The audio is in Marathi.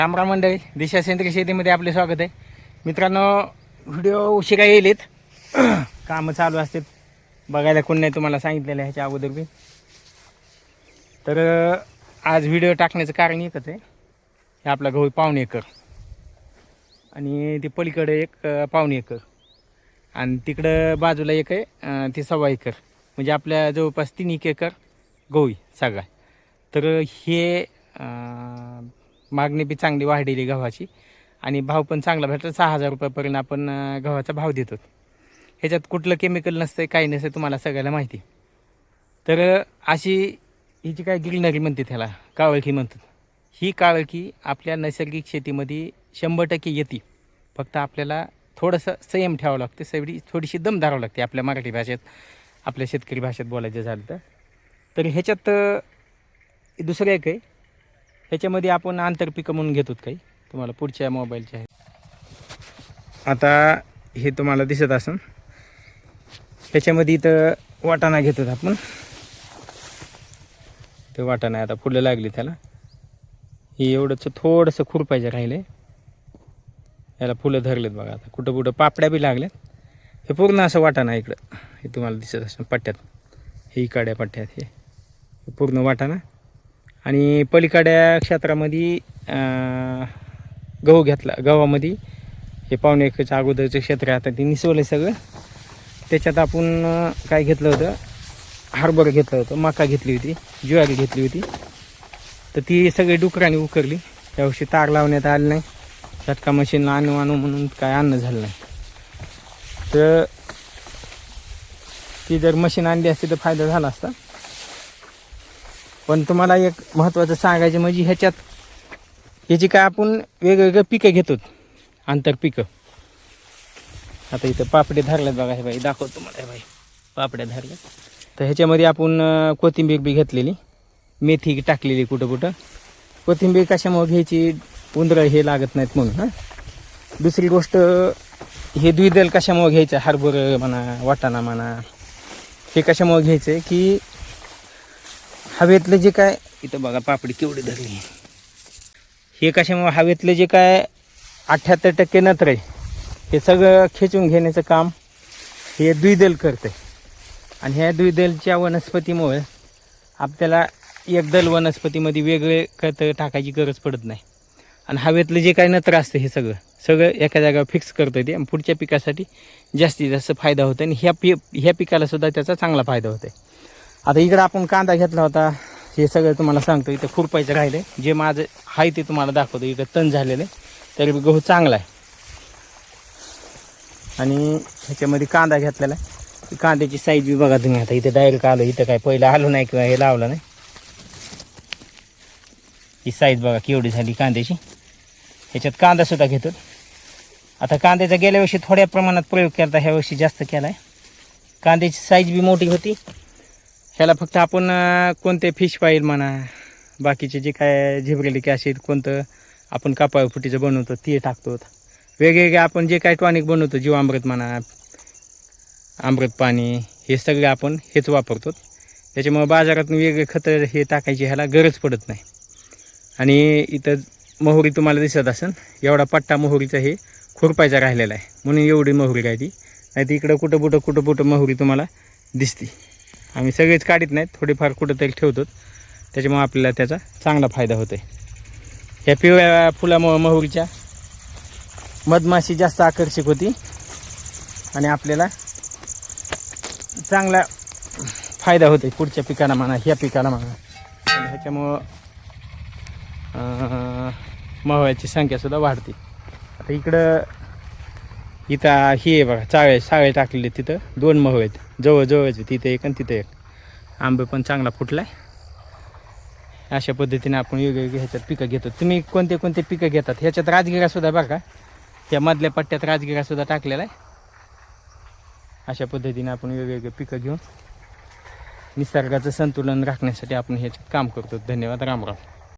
रामराम मंडळी दिशा सेंद्रिय शेतीमध्ये आपले स्वागत आहे. मित्रांनो व्हिडिओ उशिरा येईलेत. कामं चालू असतात बघायला कोण नाही तुम्हाला सांगितलेलं आहे ह्याच्या अगोदर बी. तर आज व्हिडिओ टाकण्याचं कारण एकच आहे. हे आपला गहू पावणे एकर. आणि ते पलीकडे एक पाहुणे पावणे एकर. आणि तिकडं बाजूला एक आहे ते सव्वा एकर. म्हणजे आपल्या जवळपास तीन एक एकर गहू आहे सगळा. तर हे मागणी बी चांगली वाढलेली गव्हाची. आणि भाव पण चांगला भेटतो सहा हजार रुपयापर्यंत आपण गव्हाचा भाव देतो. ह्याच्यात कुठलं केमिकल नसतं काही नसतं तुम्हाला सगळ्याला माहिती. तर अशी ही जी काय गिरणारी म्हणते त्याला कावळखी म्हणतात. ही काळखी आपल्या नैसर्गिक शेतीमध्ये शंभर टक्के येते. फक्त आपल्याला थोडंसं संयम ठेवावं लागतं. सगळी थोडीशी दम धरावं लागते आपल्या मराठी भाषेत आपल्या शेतकरी भाषेत बोलायचं झालं तर. तर ह्याच्यात दुसरं एक आहे. ह्याच्यामध्ये आपण आंतरपिकं म्हणून घेतो काही. तुम्हाला पुढच्या मोबाईलच्या आहेत. आता हे तुम्हाला दिसत असन. ह्याच्यामध्ये इथं वाटाणा घेतो आपण. ते वाटाणा आता फुलं लागली त्याला. हे एवढंच थोडंसं खुरपायचं राहिलं याला फुलं धरलेत बघा आता. कुठं कुठं पापड्या बी लागल्यात. हे पूर्ण असं वाटाणा इकडं. हे तुम्हाला दिसत असं पट्ट्यात. हे इकाड्या पट्ट्यात हे पूर्ण वाटाणा. आणि पलीकड्या क्षेत्रामध्ये गहू घेतला गव्हामध्ये. हे पावणे एकरच्या अगोदरचं क्षेत्र आहे. आता ते निसवलं सगळं. त्याच्यात आपण काय घेतलं होतं? हरभरा घेतलं होतं. मका घेतली होती. ज्वारी घेतली होती. तर ती सगळी डुकराने उकरली. त्यावर्षी तार लावण्यात आली नाही. झटका मशीनला आणू आणू म्हणून काय अन्न झालं नाही. तर ती जर मशीन आणली असती तर फायदा झाला असता. पण तुम्हाला एक महत्त्वाचं सांगायचं म्हणजे ह्याच्यात ह्याची काय आपण वेगवेगळं पिकं घेतो. आंतरपिकं आता इथं पापडे धरल्यात बघा हे बाई दाखवतो तुम्हाला हे बाई. पापड्या धरल्यात. तर ह्याच्यामध्ये आपण कोथिंबीर बी घेतलेली. मेथी टाकलेली कुठं कुठं. कोथिंबीर कशामुळे घ्यायची? उंदरं हे लागत नाहीत म्हणून हां. दुसरी गोष्ट हे द्विदल कशामुळे घ्यायचं? हरभर म्हणा वाटाणा म्हणा. हे कशामुळे घ्यायचं आहे की हवेतलं जे काय इथं बघा पापडी केवढी धरली. हे कशामुळे हवेतलं जे काय अठ्ठ्याहत्तर टक्के नत्र आहे हे सगळं खेचून घेण्याचं काम हे द्विदल करते आणि ह्या द्विदलच्या वनस्पतीमुळे आपल्याला एकदल वनस्पतीमध्ये वेगळे खत टाकायची गरज पडत नाही. आणि हवेतलं जे काय नत्र असतं हे सगळं सगळं एका जागेवर फिक्स करतं ते आणि पुढच्या पिकासाठी जास्तीत जास्त फायदा होतो आणि ह्या पि ह्या पिकालासुद्धा त्याचा चांगला फायदा होतो आहे आता इकडं आपण कांदा घेतला होता. हे सगळं तुम्हाला सांगतो इथं खुरपायचं राहिलं जे माझं आहे ते तुम्हाला दाखवतो इथं तण झालेलं आहे. तरी बी गहू चांगला आहे. आणि ह्याच्यामध्ये कांदा घेतलेला आहे. कांद्याची साईज बी बघा तुम्ही आता इथे डायरेक्ट आलो इथं काय पहिलं आलो नाही किंवा हे लावलं नाही. ही साईज बघा केवढी झाली कांद्याची. ह्याच्यात कांदासुद्धा घेतो. आता कांद्याचा गेल्या वर्षी थोड्या प्रमाणात प्रयोग केला ह्यावर्षी ह्या वर्षी जास्त केला आहे कांद्याची साईज बी मोठी होती. ह्याला फक्त आपण कोणते फिश पाईल म्हणा बाकीचे जे काय झिबरेली की असेल कोणतं आपण कापाळ फुटीचं बनवतो ते टाकतो वेगवेगळे आपण जे काय टॉनिक बनवतो जीवामृत म्हणा अमृत पाणी हे सगळे आपण हेच वापरतो त्याच्यामुळे बाजारातून वेगळे खतं हे टाकायची ह्याला गरज पडत नाही. आणि इथं मोहरी तुम्हाला दिसत असेल एवढा पट्टा मोहरीचा हे खुरपायचा राहिलेला आहे. म्हणून एवढी मोहरी काय ती नाही तर इकडं कुठं कुठं कुठं कुठं मोहरी तुम्हाला दिसते. आम्ही सगळेच काढत नाहीत थोडीफार कुठंतरी ठेवतो त्याच्यामुळे आपल्याला त्याचा चांगला फायदा होतो आहे ह्या पिवळ्या फुलामुळं मोहरीच्या मधमाशी जास्त आकर्षक होती. आणि आपल्याला चांगला फायदा होतो पुढच्या पिकाला म्हणा ह्या पिकाला म्हणा. ह्याच्यामुळं अं, संख्यासुद्धा वाढते. आता इकडं इथं ही आहे बघा चाळे साळे टाकलेले तिथं. दोन महू आहेत. जवळजवळच तिथे एक आणि तिथे एक. आंबे पण चांगला फुटला आहे अशा पद्धतीने आपण वेगवेगळे ह्याच्यात पिकं घेतो. तुम्ही कोणते कोणते पिकं घेतात? ह्याच्यात राजगिरासुद्धा बघा. त्या मधल्या पट्ट्यात राजगिरासुद्धा टाकलेला आहे. अशा पद्धतीने आपण वेगवेगळे पिकं घेऊन निसर्गाचं संतुलन राखण्यासाठी आपण ह्याच्यात काम करतो. धन्यवाद. रामराम.